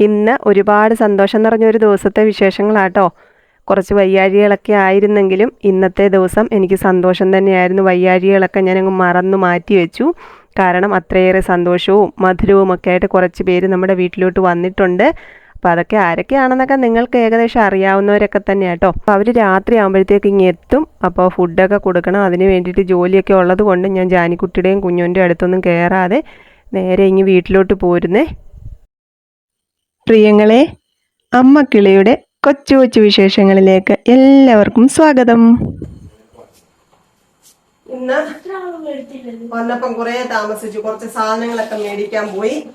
ഇന്ന് ഒരുപാട് സന്തോഷം നിറഞ്ഞൊരു ദിവസത്തെ വിശേഷങ്ങളാട്ടോ. കുറച്ച് വയ്യാഴികളൊക്കെ ആയിരുന്നെങ്കിലും ഇന്നത്തെ ദിവസം എനിക്ക് സന്തോഷം തന്നെയായിരുന്നു. വയ്യാഴികളൊക്കെ ഞാനങ്ങ് മറന്നു മാറ്റി വെച്ചു. കാരണം അത്രയേറെ സന്തോഷവും മധുരവും ഒക്കെ ആയിട്ട് കുറച്ച് പേര് നമ്മുടെ വീട്ടിലോട്ട് വന്നിട്ടുണ്ട്. അപ്പോൾ അതൊക്കെ ആരൊക്കെയാണെന്നൊക്കെ നിങ്ങൾക്ക് ഏകദേശം അറിയാവുന്നവരൊക്കെ തന്നെ കേട്ടോ അപ്പോൾ അവർ രാത്രി ആകുമ്പോഴത്തേക്ക് ഇങ്ങ് എത്തും. അപ്പോൾ ഫുഡൊക്കെ കൊടുക്കണം. അതിന് വേണ്ടിയിട്ട് ജോലിയൊക്കെ ഉള്ളത് കൊണ്ട് ഞാൻ ജാനിക്കുട്ടിയുടെയും കുഞ്ഞുവിന്റെ അടുത്തൊന്നും കയറാതെ നേരെ ഇങ്ങ് വീട്ടിലോട്ട് പോരുന്നേ. പ്രിയങ്ങളെ അമ്മ കിളിയുടെ കൊച്ചു കൊച്ചു വിശേഷങ്ങളിലേക്ക് എല്ലാവർക്കും സ്വാഗതം. ഇന്ന് വന്നപ്പം കുറെ താമസിച്ചു. കുറച്ച് സാധനങ്ങളൊക്കെ മേടിക്കാൻ പോയി.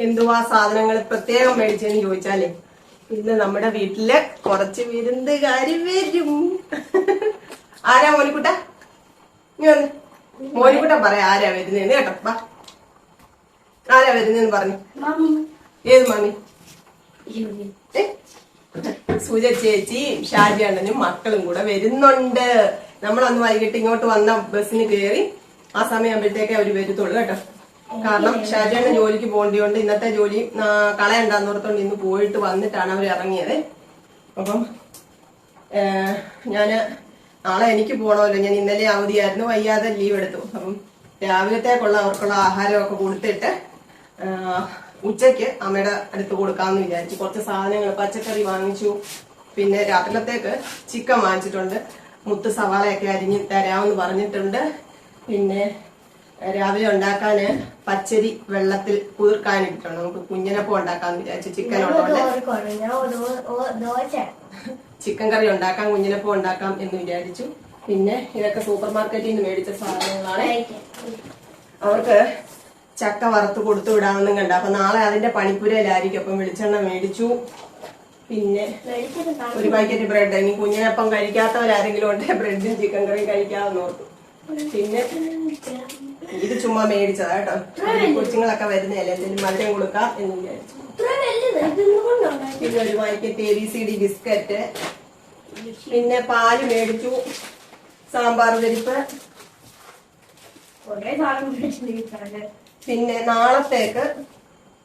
എന്തുവാ സാധനങ്ങൾ പ്രത്യേകം മേടിച്ചെന്ന് ചോദിച്ചാലേ ഇന്ന് നമ്മുടെ വീട്ടിൽ കുറച്ച് വിരുന്നുകാരി വരും. ആരാ മോനിക്കുട്ട? മോനിക്കുട്ട പറയാ ആരാ വരുന്നേന്ന് കേട്ടോ. ആരാ വരുന്നേന്ന് പറഞ്ഞു. ഏത് മണി? സൂജ ചേച്ചിയും ഷാജി അണ്ണനും മക്കളും കൂടെ വരുന്നുണ്ട്. നമ്മളന്ന് വൈകിട്ട് ഇങ്ങോട്ട് വന്ന ബസ്സിന് കയറി ആ സമയമാകുമ്പോഴത്തേക്ക് അവർ വരുത്തുള്ളൂ കേട്ടോ. കാരണം ഷാജി അണ്ണൻ ജോലിക്ക് പോകേണ്ടിയോണ്ട്. ഇന്നത്തെ ജോലി ആ, കളയണ്ടാന്ന് ഓർത്തോണ്ട് ഇന്ന് പോയിട്ട് വന്നിട്ടാണ് അവർ ഇറങ്ങിയത്. അപ്പം ഞാൻ നാളെ എനിക്ക് പോകണമല്ലോ ഞാൻ ഇന്നലെ അവധിയായിരുന്നു. വയ്യാതെ ലീവ് എടുത്തു. അപ്പം രാവിലത്തേക്കുള്ള അവർക്കുള്ള ആഹാരമൊക്കെ കൊടുത്തിട്ട് ഉച്ചയ്ക്ക് അമ്മയുടെ അടുത്ത് കൊടുക്കാമെന്ന് വിചാരിച്ചു. കുറച്ച് സാധനങ്ങൾ പച്ചക്കറി വാങ്ങിച്ചു. പിന്നെ രാത്രിലത്തേക്ക് ചിക്കൻ വാങ്ങിച്ചിട്ടുണ്ട്. മുത്ത് സവാളയൊക്കെ അരിഞ്ഞ് തരാമെന്ന് പറഞ്ഞിട്ടുണ്ട്. പിന്നെ രാവിലെ ഉണ്ടാക്കാൻ പച്ചരി വെള്ളത്തിൽ കുതിർക്കാനിട്ടുണ്ട് നമുക്ക് കുഞ്ഞിനപ്പം ഉണ്ടാക്കാന്ന് വിചാരിച്ചു ചിക്കൻ ചിക്കൻ കറി ഉണ്ടാക്കാം കുഞ്ഞിനപ്പം ഉണ്ടാക്കാം എന്ന് വിചാരിച്ചു. പിന്നെ ഇതൊക്കെ സൂപ്പർ മാർക്കറ്റിൽ നിന്ന് മേടിച്ച സാധനങ്ങളാണ്. അവർക്ക് ചക്ക വറുത്ത് കൊടുത്തു വിടാമെന്നും കണ്ട. അപ്പൊ നാളെ അതിന്റെ പണിപ്പുരയിലായിരിക്കും. അപ്പം വെളിച്ചെണ്ണ മേടിച്ചു. പിന്നെ ഒരു പാക്കറ്റ് ബ്രെഡ് ഇനി കുഞ്ഞിനപ്പം കഴിക്കാത്തവരാരെങ്കിലും ഉണ്ടെങ്കിൽ ബ്രെഡും ചിക്കൻ കറിയും കഴിക്കാമെന്ന് ഓർത്തു. പിന്നെ ഇത് ചുമ്മാ മേടിച്ചതാ കേട്ടോ. കൊച്ചുങ്ങളൊക്കെ വരുന്നതല്ലേ? എന്തെങ്കിലും മധുരം കൊടുക്കാം എന്ന് വിചാരിച്ചു. പിന്നെ ഒരു packet A B C D biscuit പിന്നെ പാൽ മേടിച്ചു. സാമ്പാർ പരിപ്പ്. കൊറേ സാധനം മേടിച്ചിട്ടുണ്ട് പിന്നെ നാളത്തേക്ക്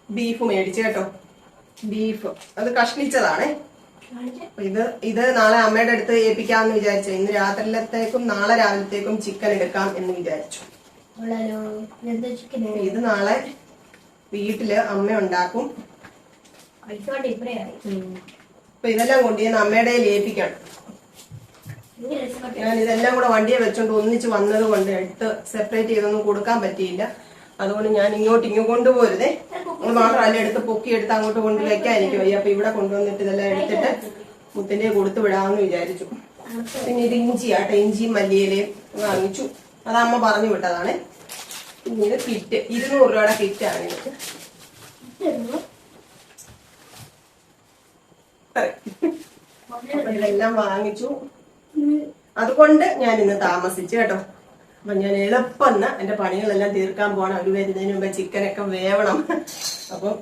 ബീഫ് മേടിച്ചു കേട്ടോ. ബീഫ്. അത് കഷ്ണിച്ചതാണേ. ഇത് ഇത് നാളെ അമ്മയുടെ അടുത്ത് ഏൽപ്പിക്കാമെന്ന് വിചാരിച്ചു. ഇന്ന് രാത്രിയിലത്തേക്കും നാളെ രാവിലത്തേക്കും ചിക്കൻ എടുക്കാം എന്ന് വിചാരിച്ചു. ഇത് നാളെ വീട്ടിൽ അമ്മ ഉണ്ടാക്കും. അപ്പൊ ഇതെല്ലാം കൊണ്ടുചെന്ന് അമ്മയുടെ കയ്യിൽ ഏൽപ്പിക്കണം. ഞാൻ ഇതെല്ലാം കൂടെ വണ്ടിയെ വെച്ചോണ്ട് ഒന്നിച്ച് വന്നത് കൊണ്ട് എടുത്ത് സെപ്പറേറ്റ് ചെയ്തൊന്നും കൊടുക്കാൻ പറ്റിയില്ല. അതുകൊണ്ട് ഞാൻ ഇങ്ങോട്ട് ഇങ്ങ് കൊണ്ടുപോരുതേ. അത് മാത്രമല്ല എടുത്ത് പൊക്കി എടുത്ത് അങ്ങോട്ട് കൊണ്ട് വെക്കാൻ എനിക്ക് വയ്യ. അപ്പൊ ഇവിടെ കൊണ്ടുവന്നിട്ട് ഇതെല്ലാം എടുത്തിട്ട് മുത്തിന്റെ കൊടുത്തു വിടാമെന്ന് വിചാരിച്ചു. പിന്നെ ഇത് ഇഞ്ചി ആട്ടോ. ഇഞ്ചിയും മല്ലിയിലയും വാങ്ങിച്ചു. അത് അമ്മ പറഞ്ഞു വിട്ടതാണ്. പിന്നീട് കിറ്റ്. ഇരുന്നൂറ് രൂപയുടെ കിറ്റാണ് ഇത്. എനിക്ക് ഇതെല്ലാം വാങ്ങിച്ചു. അതുകൊണ്ട് ഞാൻ ഇന്ന് താമസിച്ചു കേട്ടോ. അപ്പൊ ഞാൻ എളുപ്പം എന്റെ പണികളെല്ലാം തീർക്കാൻ പോകണം അവർ വരുന്നതിന് മുമ്പ് ചിക്കനൊക്കെ വേവണം. അപ്പം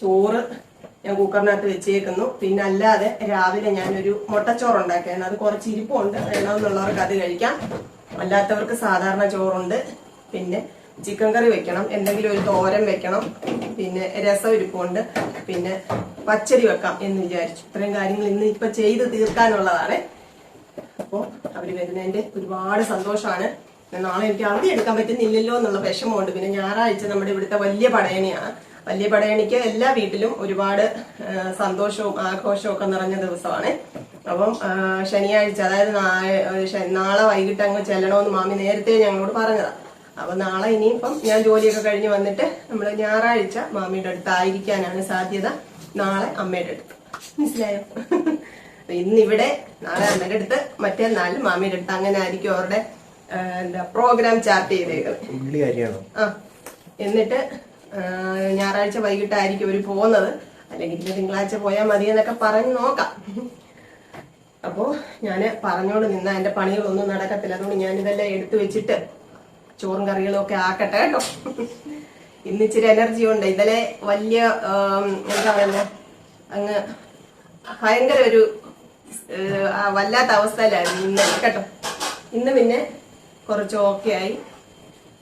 ചോറ് ഞാൻ കുക്കറിനകത്ത് വെച്ചേക്കുന്നു. പിന്നെ അല്ലാതെ രാവിലെ ഞാനൊരു മുട്ടച്ചോറ് ഉണ്ടാക്കിയാണ് അത് കുറച്ച് ഇരിപ്പുണ്ട്. വേണമെന്നുള്ളവർക്ക് അത് കഴിക്കാം. അല്ലാത്തവർക്ക് സാധാരണ ചോറുണ്ട്. പിന്നെ ചിക്കൻ കറി വെക്കണം. എന്തെങ്കിലും ഒരു തോരൻ വെക്കണം. പിന്നെ രസം ഇരിപ്പുണ്ട്. പിന്നെ പച്ചടി വെക്കാം എന്ന് വിചാരിച്ചു. ഇത്രയും കാര്യങ്ങൾ ഇന്ന് ഇപ്പൊ ചെയ്ത് തീർക്കാനുള്ളതാണ്. അപ്പോൾ അവർ വരുന്നതിന്റെ ഒരുപാട് സന്തോഷമാണ്. നാളെ എനിക്ക് അവധി എടുക്കാൻ പറ്റുന്നില്ലല്ലോ എന്നുള്ള വിഷമമുണ്ട്. പിന്നെ ഞായറാഴ്ച നമ്മുടെ ഇവിടുത്തെ വലിയ പടയണിയാണ്. വലിയ പടയണിക്ക് എല്ലാ വീട്ടിലും ഒരുപാട് സന്തോഷവും ആഘോഷവും ഒക്കെ നിറഞ്ഞ ദിവസമാണ്. അപ്പം ശനിയാഴ്ച അതായത് നാളെ വൈകിട്ട് അങ്ങ് ചെല്ലണമെന്ന് മാമി നേരത്തെ ഞങ്ങളോട് പറഞ്ഞതാണ് അപ്പൊ നാളെ ഇനിയിപ്പം ഞാൻ ജോലിയൊക്കെ കഴിഞ്ഞ് വന്നിട്ട് നമ്മൾ ഞായറാഴ്ച മാമിയുടെ അടുത്തായിരിക്കാനാണ് സാധ്യത. നാളെ അമ്മയുടെ അടുത്ത്. മനസ്സിലായോ? ഇന്നിവിടെ നാളെ അമ്മയുടെ അടുത്ത് മറ്റേ നാല് മാമിയുടെ അടുത്ത് അങ്ങനെ ആയിരിക്കും അവരുടെ എന്താ പ്രോഗ്രാം ചാർട്ട് ചെയ്തേക്കുന്നത് ആ എന്നിട്ട് ഞായറാഴ്ച വൈകിട്ടായിരിക്കും അവർ പോകുന്നത്. അല്ലെങ്കിൽ തിങ്കളാഴ്ച പോയാൽ മതി എന്നൊക്കെ പറഞ്ഞ് നോക്കാം. അപ്പോ ഞാൻ പറഞ്ഞോണ്ട് നിന്ന എന്റെ പണികളൊന്നും നടക്കത്തില്ല. അതുകൊണ്ട് ഞാൻ ഇതെല്ലാം എടുത്തു വെച്ചിട്ട് ചോറും കറികളും ഒക്കെ ആക്കട്ടെ കേട്ടോ. ഇന്ന് ഇച്ചിരി എനർജി ഉണ്ട്. ഇന്നലെ വലിയ എന്താ പറയുന്നത് അങ്ങ് ഭയങ്കര ഒരു വല്ലാത്ത അവസ്ഥയിലായിരുന്നു ഇന്ന്. കേട്ടോ. ഇന്ന് പിന്നെ കുറച്ച് ഓക്കെ ആയി.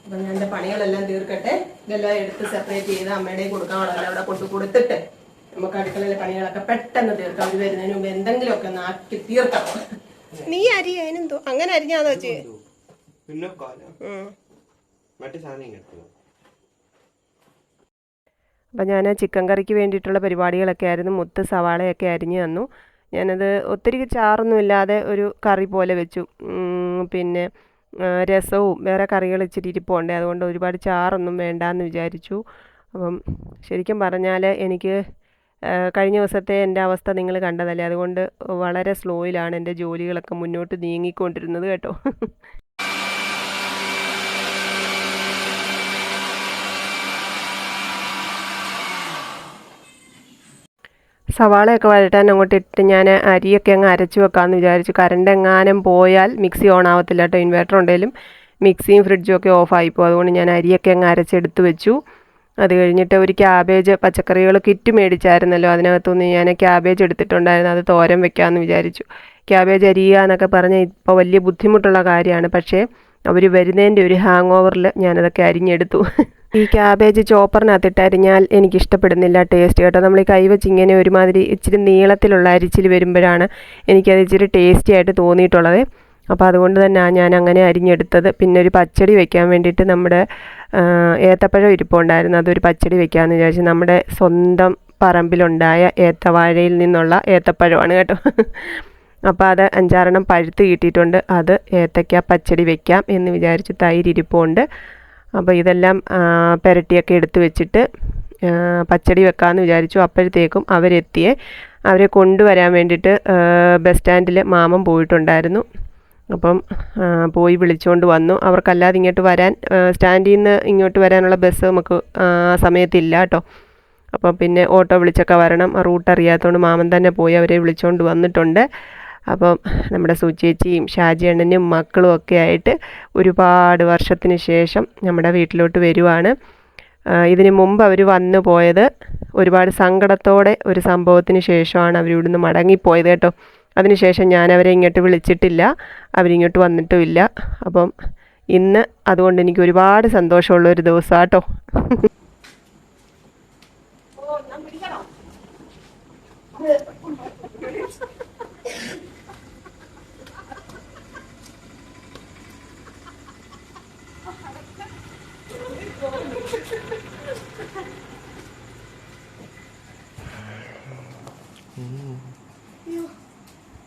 അപ്പൊ ഞാൻ എന്റെ പണികളെല്ലാം തീർക്കട്ടെ. ഇതെല്ലാം എടുത്ത് സെപ്പറേറ്റ് ചെയ്ത് അമ്മയുടെ കൊടുക്കാനുള്ളതെല്ലാം അവിടെ കൊണ്ടു കൊടുത്തിട്ട് നമുക്ക് അടുക്കളയിലെ പണികളൊക്കെ പെട്ടെന്ന് തീർക്കാം. ഇത് വരുന്നതിന് മുമ്പ് എന്തെങ്കിലുമൊക്കെ ഒക്കെ നാക്കി തീർക്കാം. നീ അരി അതിനെന്തോ അങ്ങനെ അരിഞ്ഞാന്ന് വെച്ച്? മറ്റു സാധനം അപ്പം ഞാൻ ചിക്കൻ കറിക്ക് വേണ്ടിയിട്ടുള്ള പരിപാടികളൊക്കെ ആയിരുന്നു. മുത്ത് സവാളയൊക്കെ അരിഞ്ഞു തന്നു. ഞാനത് ഒത്തിരി ചാറൊന്നും ഇല്ലാതെ ഒരു കറി പോലെ വെച്ചു. പിന്നെ രസവും വേറെ കറികൾ ഇച്ചിരി ഇരിപ്പുണ്ട് അതുകൊണ്ട് ഒരുപാട് ചാറൊന്നും വേണ്ടാന്ന് വിചാരിച്ചു. അപ്പം ശരിക്കും പറഞ്ഞാൽ എനിക്ക് കഴിഞ്ഞ ദിവസത്തെ എന്റെ അവസ്ഥ നിങ്ങൾ കണ്ടതല്ലേ? അതുകൊണ്ട് വളരെ സ്ലോയിലാണ് എന്റെ ജോലികളൊക്കെ മുന്നോട്ട് നീങ്ങിക്കൊണ്ടിരുന്നത് കേട്ടോ. സവാളയൊക്കെ വഴറ്റാൻ അങ്ങോട്ട് ഇട്ട് ഞാൻ അരിയൊക്കെ അങ്ങ് അരച്ച് വെക്കാമെന്ന് വിചാരിച്ചു. കറണ്ട് എങ്ങാനും പോയാൽ മിക്സി ഓൺ ആവത്തില്ല കേട്ടോ. ഇൻവേർട്ടർ ഉണ്ടെങ്കിലും മിക്സിയും ഫ്രിഡ്ജും ഒക്കെ ഓഫ് പോകും അതുകൊണ്ട് ഞാൻ അരിയൊക്കെ അങ്ങ് അരച്ചെടുത്ത് വെച്ചു. അത് കഴിഞ്ഞിട്ട് ഒരു ക്യാബേജ് പച്ചക്കറികൾ കിറ്റ് മേടിച്ചായിരുന്നല്ലോ. അതിനകത്തുനിന്ന് ഞാൻ ക്യാബേജ് എടുത്തിട്ടുണ്ടായിരുന്നു. അത് തോരൻ വെക്കാമെന്ന് വിചാരിച്ചു. ക്യാബേജ് അരിയുക എന്നൊക്കെ പറഞ്ഞാൽ ഇപ്പോൾ വലിയ ബുദ്ധിമുട്ടുള്ള കാര്യമാണ്. പക്ഷേ അവർ വരുന്നതിന്റെ ഒരു ഹാങ് ഓവറിൽ ഞാനതൊക്കെ അരിഞ്ഞെടുത്തു. ഈ ക്യാബേജ് ചോപ്പറിനകത്തിട്ട് അരിഞ്ഞാൽ എനിക്ക് ഇഷ്ടപ്പെടുന്നില്ല ടേസ്റ്റ് കേട്ടോ. നമ്മൾ ഈ കൈവച്ച് ഇങ്ങനെ ഒരുമാതിരി ഇച്ചിരി നീളത്തിലുള്ള അരിച്ചിൽ വരുമ്പോഴാണ് എനിക്കത് ഇച്ചിരി ടേസ്റ്റി ആയിട്ട് തോന്നിയിട്ടുള്ളത്. അപ്പോൾ അതുകൊണ്ട് തന്നെ ഞാൻ അങ്ങനെ അരിഞ്ഞെടുത്തത്. പിന്നെ ഒരു പച്ചടി വെക്കാൻ വേണ്ടിയിട്ട് നമ്മുടെ ഏത്തപ്പഴം ഇരിപ്പുണ്ടായിരുന്നു. അതൊരു പച്ചടി വെക്കാമെന്ന് വിചാരിച്ചു നമ്മുടെ സ്വന്തം പറമ്പിലുണ്ടായ ഏത്തവാഴയിൽ നിന്നുള്ള ഏത്തപ്പഴമാണ് കേട്ടോ. അപ്പോൾ അത് അഞ്ചാറെണ്ണം പഴുത്ത് കിട്ടിയിട്ടുണ്ട്. അത് ഏത്തയ്ക്ക പച്ചടി വെക്കാം എന്ന് വിചാരിച്ച് തൈര് ഇരിപ്പുണ്ട്. അപ്പോൾ ഇതെല്ലാം പെരട്ടിയൊക്കെ എടുത്തു വെച്ചിട്ട് പച്ചടി വെക്കാമെന്ന് വിചാരിച്ചു. അപ്പോഴത്തേക്കും അവരെത്തിയെ. അവരെ കൊണ്ടുവരാൻ വേണ്ടിയിട്ട് ബസ് സ്റ്റാൻഡിൽ മാമൻ പോയിട്ടുണ്ടായിരുന്നു. അപ്പം പോയി വിളിച്ചുകൊണ്ട് വന്നു. അവർക്കല്ലാതെ ഇങ്ങോട്ട് വരാൻ സ്റ്റാൻഡിൽ നിന്ന് ഇങ്ങോട്ട് വരാനുള്ള ബസ് നമുക്ക് ആ സമയത്തില്ല കേട്ടോ. അപ്പോൾ പിന്നെ ഓട്ടോ വിളിച്ചൊക്കെ വരണം. റൂട്ട് അറിയാത്തതുകൊണ്ട് മാമൻ തന്നെ പോയി അവരെ വിളിച്ചുകൊണ്ട് വന്നിട്ടുണ്ട്. അപ്പം നമ്മുടെ സുചേച്ചിയും ഷാജി അണ്ണനും മക്കളും ഒക്കെ ആയിട്ട് ഒരുപാട് വർഷത്തിന് ശേഷം നമ്മുടെ വീട്ടിലോട്ട് വരുവാണ്. ഇതിനു മുമ്പ് അവർ വന്നു പോയത്. ഒരുപാട് സങ്കടത്തോടെ ഒരു സംഭവത്തിന് ശേഷമാണ് അവർ ഇവിടുന്ന് മടങ്ങിപ്പോയത് കേട്ടോ. അതിനുശേഷം ഞാൻ അവരെ ഇങ്ങോട്ട് വിളിച്ചിട്ടില്ല. അവരിങ്ങോട്ട് വന്നിട്ടുമില്ല. അപ്പം ഇന്ന് അതുകൊണ്ട് എനിക്ക് ഒരുപാട് സന്തോഷമുള്ള ഒരു ദിവസമാണ് കേട്ടോ.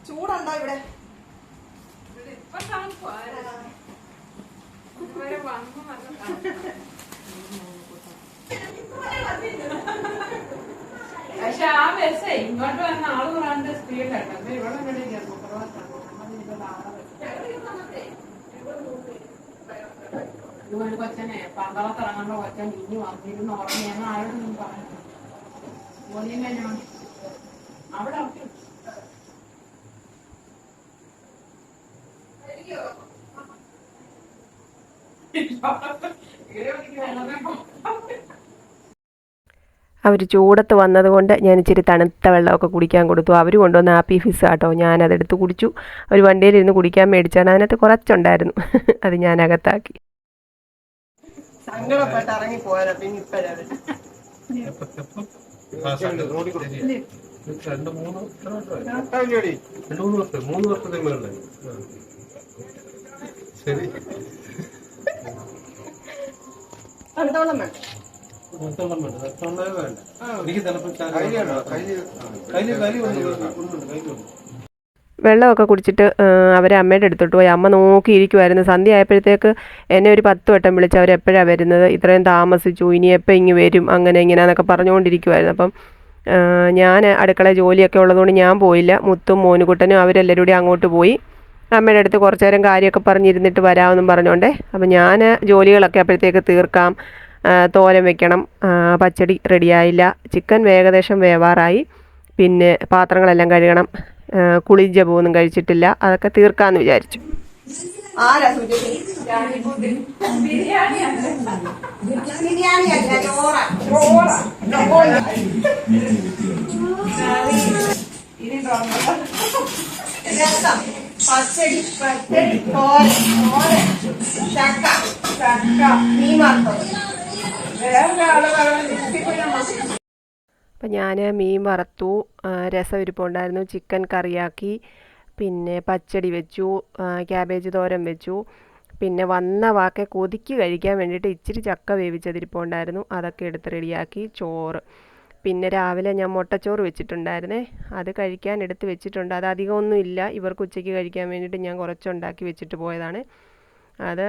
ചൂടുണ്ടോ ഇവിടെ പക്ഷെ ആ ബസ് ഇങ്ങോട്ട് വന്ന ആൾ പറയാണ്ട് സ്പീഡിലാണ് അപ്പൊ ഇവിടെ ഇവിടെ ഇതുകൊണ്ട് കൊച്ചനെ പന്തളത്ത് ഇറങ്ങേണ്ട കൊച്ചൻ ഇനി വന്നിരുന്ന് ഉറങ്ങിയെന്ന് ആരോടും പറഞ്ഞു ജോലിയും കഴിഞ്ഞോ അവിടെ ഒക്കെ അവർ ചൂടത്ത് വന്നതുകൊണ്ട് ഞാൻ ഇച്ചിരി തണുത്ത വെള്ളമൊക്കെ കുടിക്കാൻ കൊടുത്തു. അവർ കൊണ്ടുവന്ന ആപ്പി ഫിസ് കേട്ടോ ഞാനതെടുത്ത് കുടിച്ചു. അവർ വണ്ടിയിലിരുന്ന് കുടിക്കാൻ മേടിച്ചാണ്. അതിനകത്ത് കുറച്ചുണ്ടായിരുന്നു. അത് ഞാൻ അകത്താക്കി. സങ്കടപ്പെട്ട് ഇറങ്ങി പോയാലോ പിന്നെ രണ്ട് മൂന്ന് രണ്ട് മൂന്ന് വർഷം മൂന്ന് വർഷത്തെ ശരി. വേണ്ട. എനിക്ക് ചിലപ്പോൾ കയ്യിൽ വെള്ളമൊക്കെ കുടിച്ചിട്ട് അവരെ അമ്മയുടെ അടുത്തോട്ട് പോയി. അമ്മ നോക്കിയിരിക്കുമായിരുന്നു സന്ധ്യ ആയപ്പോഴത്തേക്ക് എന്നെ ഒരു പത്ത് വട്ടം വിളിച്ച് അവരെപ്പോഴാണ് വരുന്നത്? ഇത്രയും താമസിച്ചു ഇനി എപ്പോൾ ഇങ്ങ് വരും? അങ്ങനെ ഇങ്ങനെ എന്നൊക്കെ പറഞ്ഞുകൊണ്ടിരിക്കുമായിരുന്നു അപ്പം ഞാൻ അടുക്കള ജോലിയൊക്കെ ഉള്ളതുകൊണ്ട് ഞാൻ പോയില്ല. മുത്തും മോനുകുട്ടനും അവരെല്ലാവരും കൂടി അങ്ങോട്ട് പോയി. അമ്മയുടെ അടുത്ത് കുറച്ചു നേരം കാര്യമൊക്കെ പറഞ്ഞിരുന്നിട്ട് വരാമെന്നും പറഞ്ഞുകൊണ്ടേ. അപ്പം ഞാൻ ജോലികളൊക്കെ അപ്പോഴത്തേക്ക് തീർക്കാം. തോരൻ വെക്കണം. പച്ചടി റെഡിയായില്ല ചിക്കൻ ഏകദേശം വേവാറായി. പിന്നെ പാത്രങ്ങളെല്ലാം കഴുകണം. കുളിഞ്ച കുളി ജപമൊന്നും കഴിച്ചിട്ടില്ല. അതൊക്കെ തീർക്കാന്ന് വിചാരിച്ചു. ചക്ക ചക്ക മീൻ വറുത്തത്. അപ്പം ഞാൻ മീൻ വറുത്തു രസം ഇരിപ്പുണ്ടായിരുന്നു ചിക്കൻ കറിയാക്കി പിന്നെ പച്ചടി വെച്ചു ക്യാബേജ് തോരൻ വെച്ചു പിന്നെ വന്ന വാക്കെ കൊതിക്ക് കഴിക്കാൻ വേണ്ടിയിട്ട് ഇച്ചിരി ചക്ക വേവിച്ചതിരിപ്പുണ്ടായിരുന്നു അതൊക്കെ എടുത്ത് റെഡിയാക്കി ചോറ്. പിന്നെ രാവിലെ ഞാൻ മുട്ടച്ചോറ് വെച്ചിട്ടുണ്ടായിരുന്നേ അത് കഴിക്കാൻ എടുത്ത് വെച്ചിട്ടുണ്ട് അത് അധികമൊന്നുമില്ല ഇവർക്ക് ഉച്ചയ്ക്ക് കഴിക്കാൻ വേണ്ടിയിട്ട് ഞാൻ കുറച്ചുണ്ടാക്കി വെച്ചിട്ട് പോയതാണ്. അത്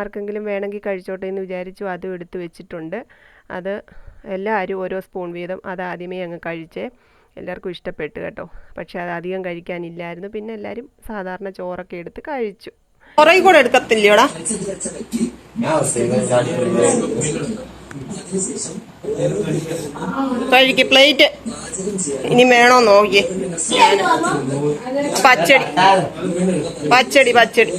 ആർക്കെങ്കിലും വേണമെങ്കിൽ കഴിച്ചോട്ടെ എന്ന് വിചാരിച്ചു അതും എടുത്ത് വെച്ചിട്ടുണ്ട്. അത് എല്ലാവരും ഓരോ സ്പൂൺ വീതം അത് ആദ്യമേ അങ്ങ് കഴിച്ചേ. എല്ലാവർക്കും ഇഷ്ടപ്പെട്ടു കേട്ടോ. പക്ഷെ അത് അധികം കഴിക്കാനില്ലായിരുന്നു. പിന്നെ എല്ലാവരും സാധാരണ ചോറൊക്കെ എടുത്ത് കഴിച്ചു. കൂടെ കഴിക്ക് പ്ലേറ്റ്. ഇനി വേണോ നോക്കിയേ. പച്ചടി. പച്ചടി പച്ചടി.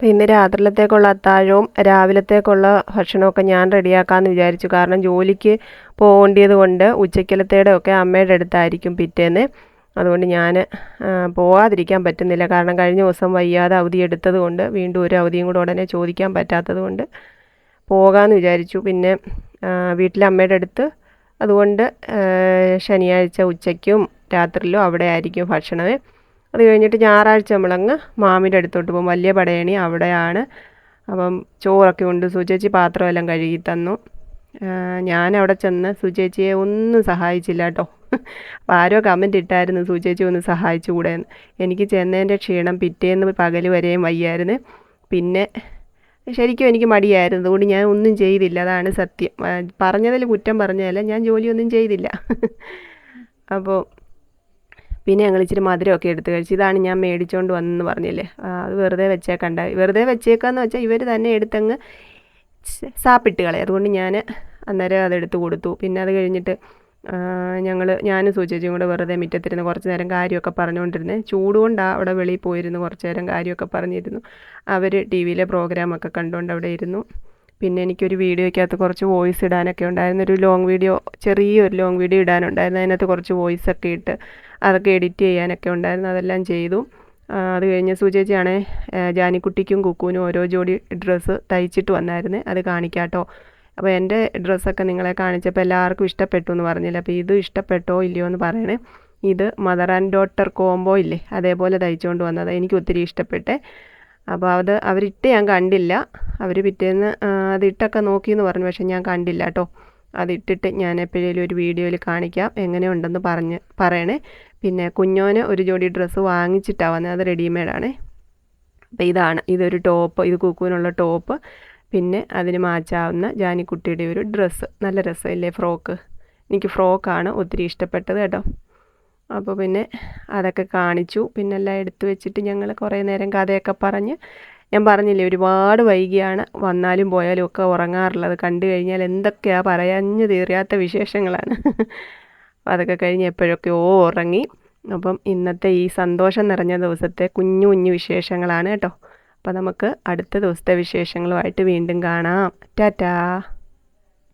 ഇന്ന് രാത്രിയിലത്തേക്കുള്ള അത്താഴവും രാവിലത്തേക്കുള്ള ഭക്ഷണമൊക്കെ ഞാൻ റെഡിയാക്കാമെന്ന് വിചാരിച്ചു. കാരണം ജോലിക്ക് പോകേണ്ടത് കൊണ്ട് ഉച്ചക്കലത്തേടെ ഒക്കെ അമ്മയുടെ അടുത്തായിരിക്കും പിറ്റേന്ന്. അതുകൊണ്ട് ഞാൻ പോകാതിരിക്കാൻ പറ്റുന്നില്ല. കാരണം കഴിഞ്ഞ ദിവസം വയ്യാതെ അവധി എടുത്തത് കൊണ്ട് വീണ്ടും ഒരു അവധിയും കൂടെ ഉടനെ ചോദിക്കാൻ പറ്റാത്തത് കൊണ്ട് പോകാമെന്ന് വിചാരിച്ചു. പിന്നെ വീട്ടിലെ അമ്മയുടെ അടുത്ത് അതുകൊണ്ട് ശനിയാഴ്ച ഉച്ചയ്ക്കും രാത്രിയിലും അവിടെ ആയിരിക്കും ഭക്ഷണമേ. അത് കഴിഞ്ഞിട്ട് ഞായറാഴ്ച നമ്മളങ്ങ് മാമിന്റെ അടുത്തോട്ട് പോകും. വലിയ പടയണി അവിടെയാണ്. അപ്പം ചോറൊക്കെ ഉണ്ട് സുചേച്ചി പാത്രമെല്ലാം കഴുകി തന്നു. ഞാൻ അവിടെ ചെന്ന് സുചേച്ചിയെ ഒന്നും സഹായിച്ചില്ല കേട്ടോ. അപ്പോൾ ആരോ കമന്റ് ഇട്ടായിരുന്നു സുചേച്ചി ഒന്ന് സഹായിച്ചുകൂടെ എന്ന് എനിക്ക് ചെന്നതിന്റെ ക്ഷീണം പിറ്റേന്ന് പകൽ വരെയും വയ്യായിരുന്നു. പിന്നെ ശരിക്കും എനിക്ക് മടിയായിരുന്നു. അതുകൊണ്ട് ഞാൻ ഒന്നും ചെയ്തില്ല. അതാണ് സത്യം. പറഞ്ഞതിൽ കുറ്റം പറഞ്ഞതല്ല. ഞാൻ ജോലിയൊന്നും ചെയ്തില്ല. അപ്പോൾ പിന്നെ ഞങ്ങൾ ഇച്ചിരി മധുരമൊക്കെ എടുത്ത് കഴിച്ചു. ഇതാണ് ഞാൻ മേടിച്ചുകൊണ്ട് വന്നെന്ന് പറഞ്ഞില്ലേ? അത് വെറുതെ വെച്ചേക്കണ്ട. വെറുതെ വെച്ചേക്കാന്ന് വെച്ചാൽ ഇവർ തന്നെ എടുത്തങ്ങ് സാപ്പിട്ട് കളയും. അതുകൊണ്ട് ഞാൻ അന്നേരം അതെടുത്ത് കൊടുത്തു. പിന്നെ അത് കഴിഞ്ഞിട്ട് ഞങ്ങൾ ഞാനും സൂചിച്ചും കൂടെ വെറുതെ മുറ്റത്തിരുന്ന് കുറച്ച് നേരം കാര്യമൊക്കെ പറഞ്ഞുകൊണ്ടിരുന്നത് ചൂട് കൊണ്ടാണ് അവിടെ വെളിയിൽ പോയിരുന്നു കുറച്ച് നേരം കാര്യമൊക്കെ പറഞ്ഞിരുന്നു. അവർ ടി വിയിലെ പ്രോഗ്രാമൊക്കെ കണ്ടുകൊണ്ട് അവിടെ ഇരുന്നു. പിന്നെ എനിക്കൊരു വീഡിയോയ്ക്കകത്ത് കുറച്ച് വോയിസ് ഇടാനൊക്കെ ഉണ്ടായിരുന്നു. ഒരു ലോങ് വീഡിയോ ചെറിയൊരു ലോങ് വീഡിയോ ഇടാനുണ്ടായിരുന്നു. അതിനകത്ത് കുറച്ച് വോയിസ് ഒക്കെ ഇട്ട് അതൊക്കെ എഡിറ്റ് ചെയ്യാനൊക്കെ ഉണ്ടായിരുന്നു. അതെല്ലാം ചെയ്തു. അത് കഴിഞ്ഞ് സുചേച്ചിയാണേ ജാനിക്കുട്ടിക്കും കുക്കുവിനും ഓരോ ജോഡി ഡ്രസ്സ് തയ്ച്ചിട്ട് വന്നായിരുന്നു. അത് കാണിക്കാട്ടോ. അപ്പോൾ എന്റെ ഡ്രസ്സൊക്കെ നിങ്ങളെ കാണിച്ചപ്പോൾ എല്ലാവർക്കും ഇഷ്ടപ്പെട്ടു എന്ന് പറഞ്ഞില്ല. അപ്പോൾ ഇത് ഇഷ്ടപ്പെട്ടോ ഇല്ലയോ എന്ന് പറയണേ. ഇത് മദർ ആൻഡ് ഡോട്ടർ കോംബോ ഇല്ലേ? അതേപോലെ തയ്ച്ചുകൊണ്ട് വന്നത്. എനിക്ക് ഒത്തിരി ഇഷ്ടപ്പെട്ടെ. അപ്പോൾ അത് അവരിട്ട് ഞാൻ കണ്ടില്ല. അവർ പിറ്റേന്ന് അതിട്ടൊക്കെ നോക്കിയെന്ന് പറഞ്ഞു. പക്ഷേ ഞാൻ കണ്ടില്ല കേട്ടോ അതിട്ടിട്ട് ഞാൻ എപ്പോഴേലും ഒരു വീഡിയോയിൽ കാണിക്കാം. എങ്ങനെയുണ്ടെന്ന് പറഞ്ഞ് പറയണേ. പിന്നെ കുഞ്ഞോന് ഒരു ജോഡി ഡ്രസ്സ് വാങ്ങിച്ചിട്ടാണ് വന്നത് അത് റെഡിമെയ്ഡാണ് അപ്പോൾ ഇതാണ്. ഇതൊരു ടോപ്പ് ഇത് കുക്കുവിനുള്ള ടോപ്പ് പിന്നെ അതിന് മാച്ചാവുന്ന ജാനിക്കുട്ടിയുടെ ഒരു ഡ്രസ്സ് നല്ല രസമില്ലേ ഫ്രോക്ക്? എനിക്ക് ഫ്രോക്കാണ് ഒത്തിരി ഇഷ്ടപ്പെട്ടത് കേട്ടോ. അപ്പോൾ പിന്നെ അതൊക്കെ കാണിച്ചു. പിന്നെ എല്ലാം എടുത്തു വെച്ചിട്ട് ഞങ്ങൾ കുറേ നേരം കഥയൊക്കെ പറഞ്ഞ് ഞാൻ പറഞ്ഞില്ലേ ഒരുപാട് വൈകിയാണ് വന്നാലും പോയാലും ഒക്കെ ഉറങ്ങാറുള്ളത്. കണ്ടു കഴിഞ്ഞാൽ എന്തൊക്കെയാണ് പറയാഞ്ഞു തീരാത്ത വിശേഷങ്ങളാണ്. അതൊക്കെ കഴിഞ്ഞ് ഓ ഉറങ്ങി. അപ്പം ഇന്നത്തെ ഈ സന്തോഷം നിറഞ്ഞ ദിവസത്തെ കുഞ്ഞു കുഞ്ഞു വിശേഷങ്ങളാണ് കേട്ടോ. അപ്പോൾ നമുക്ക് അടുത്ത ദിവസത്തെ വിശേഷങ്ങളുമായിട്ട് വീണ്ടും കാണാം. ടാറ്റാ.